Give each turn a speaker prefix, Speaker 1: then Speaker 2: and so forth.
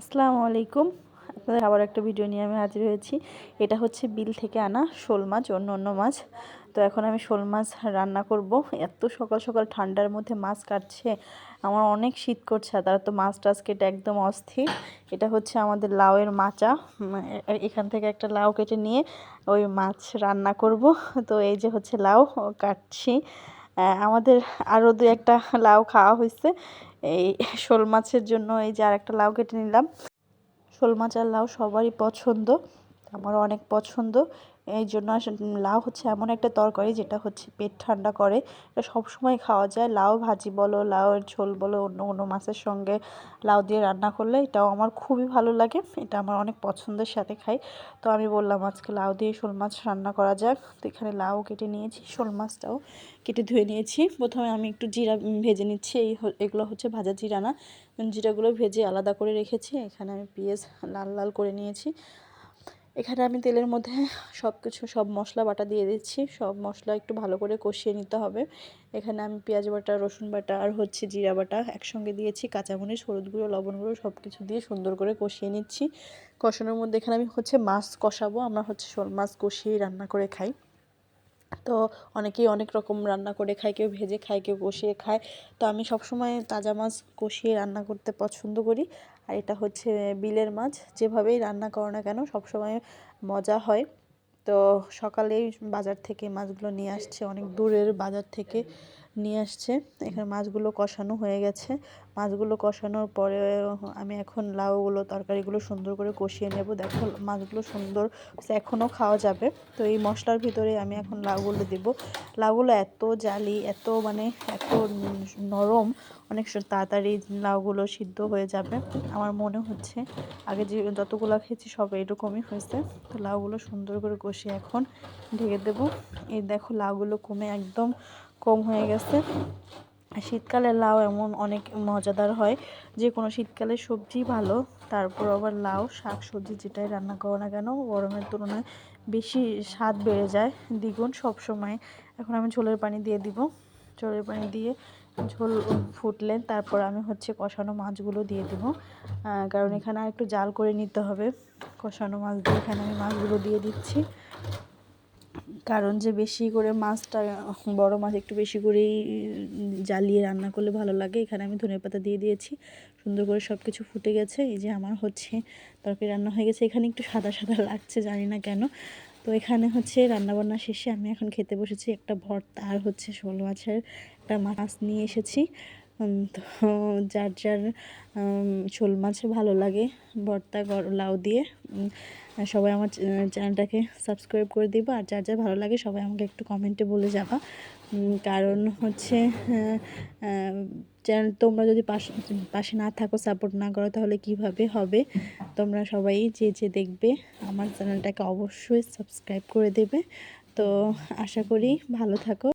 Speaker 1: আসসালামু আলাইকুম। আপনাদের আবার একটা ভিডিও নিয়ে আমি হাজির হয়েছি। এটা হচ্ছে বিল থেকে আনা শোল মাছ অন্য অন্য মাছ। তো এখন আমি শোল মাছ রান্না করব। এত সকাল সকাল ঠান্ডার মধ্যে মাছ কাটছে। আমার অনেক শীত করছে তারা তো মাছ টাছ কেটে একদম অস্থির। এটা হচ্ছে আমাদের লাউয়ের মাচা। এখান থেকে একটা লাউ কেটে নিয়ে ওই মাছ রান্না করব। তো এই যে হচ্ছে লাউ কাটছি। আমাদের আরও দু একটা লাউ খাওয়া হয়েছে এই শোল মাছের জন্য এই যে আর একটা লাউ কেটে নিলাম। শোল মাছ আর লাউ সবারই পছন্দ। আমারও অনেক পছন্দ। এই জন্য লাউ হচ্ছে এমন একটা তরকারি যেটা হচ্ছে পেট ঠান্ডা করে। এটা সবসময় খাওয়া যায়। লাউ ভাজি বলো, লাউয়ের ঝোল বলো, অন্য কোনো মাছের সঙ্গে লাউ দিয়ে রান্না করলে এটাও আমার খুবই ভালো লাগে। এটা আমার অনেক পছন্দের সাথে খাই। তো আমি বললাম, আজকে লাউ দিয়ে শোল মাছ রান্না করা যাক। তো এখানে লাউ কেটে নিয়েছি, শোল মাছটাও কেটে ধুয়ে নিয়েছি। প্রথমে আমি একটু জিরা ভেজে নিচ্ছি। এই এগুলো হচ্ছে ভাজা জিরা না। জিরাগুলো ভেজে আলাদা করে রেখেছি। এখানে আমি পেঁয়াজ লাল লাল করে নিয়েছি। এখানে আমি তেলের মধ্যে সব কিছু সব মশলা, বাটা দিয়ে দিচ্ছি। সব মশলা একটু ভালো করে কষিয়ে নিতে হবে। এখানে আমি পেঁয়াজ বাটা, রসুন বাটা আর হচ্ছে জিরা বাটা একসঙ্গে দিয়েছি। কাঁচামরিচ, হলুদ গুঁড়ো, লবণ গুঁড়ো সব কিছু দিয়ে সুন্দর করে কষিয়ে নিচ্ছি। কষানোর মধ্যে এখানে আমি হচ্ছে মাছ কষাবো। আমরা হচ্ছে শোল মাছ কষিয়ে রান্না করে খাই। তো অনেকেই অনেক রকম রান্না করে খায়, কেউ ভেজে খায়, কেউ কষিয়ে খায়। তো আমি সবসময় তাজা মাছ কষিয়ে রান্না করতে পছন্দ করি। আর এটা হচ্ছে বিলের মাছ, যেভাবেই রান্না করো না কেন, সবসময় মজা হয়। তো সকালেই বাজার থেকে মাছগুলো নিয়ে আসছে, অনেক দূরের বাজার থেকে। নিয়ে আসছে। এখানে মাছগুলো কষানো হয়ে গেছে। মাছগুলো কষানোর পরে আমি এখন লাউগুলো, তরকারিগুলো সুন্দর করে কষিয়ে নেব। দেখো মাছগুলো সুন্দর এখনও খাওয়া যাবে। তো এই মশলার ভিতরে আমি এখন লাউগুলো দেব। লাউগুলো এত জালি, এত মানে এত নরম, অনেক তাড়াতাড়ি লাউগুলো সিদ্ধ হয়ে যাবে। আমার মনে হচ্ছে আগে যে যতগুলো খেয়েছি সব এরকমই হয়েছে। তো লাউগুলো সুন্দর করে কষিয়ে এখন ঢেকে দেবো। এই দেখো লাউগুলো কমে একদম কম হয়ে গেছে। শীতকালে লাউ এমন অনেক মজাদার হয়। যে কোনো শীতকালে সবজি ভালো, তারপর আবার লাউ শাক সবজি যেটাই রান্না করো না কেন, গরমের তুলনায় বেশি স্বাদ বেড়ে যায় দ্বিগুণ সব সময় এখন আমি ঝোলের পানি দিয়ে দিব। ঝোলের পানি দিয়ে ঝোল ফুটলে তারপর আমি হচ্ছে কষানো মাছগুলো দিয়ে দেব। কারণ এখানে আর একটু জাল করে নিতে হবে। কষানো মাছ দিয়ে এখানে আমি মাছগুলো দিয়ে দিচ্ছি। কারণ যে বেশি করে মাছটা, বড় মাছ একটু বেশি করেই জ্বালিয়ে রান্না করলে ভালো লাগে। এখানে আমি ধনে পাতা দিয়ে দিয়েছি। সুন্দর করে সব কিছু ফুটে গেছে। এই যে আমার হচ্ছে তরকারি রান্না হয়ে গেছে। এখানে একটু সাদা সাদা লাগছে, জানি না কেন। তো এখানে হচ্ছে রান্নাবান্না শেষে আমি এখন খেতে বসেছি একটা ভর্তা আর হচ্ছে শোল মাছের একটা মাছ নিয়ে এসেছি। তো যার যার শোল মাছ ভালো লাগে, ভর্তা লাউ দিয়ে সবাই আমার চ্যানেলটাকে সাবস্ক্রাইব করে দিবা। আর যার যার ভালো লাগে, সবাই আমাকে একটু কমেন্টে বলে যাবা। কারণ হচ্ছে চ্যানেল তোমরা যদি পাশে পাশে না থাকো, সাপোর্ট না করো, তাহলে কীভাবে হবে? তোমরা সবাই যে যে দেখবে। আমার চ্যানেলটাকে অবশ্যই সাবস্ক্রাইব করে দেবে। তো আশা করি ভালো থাকো।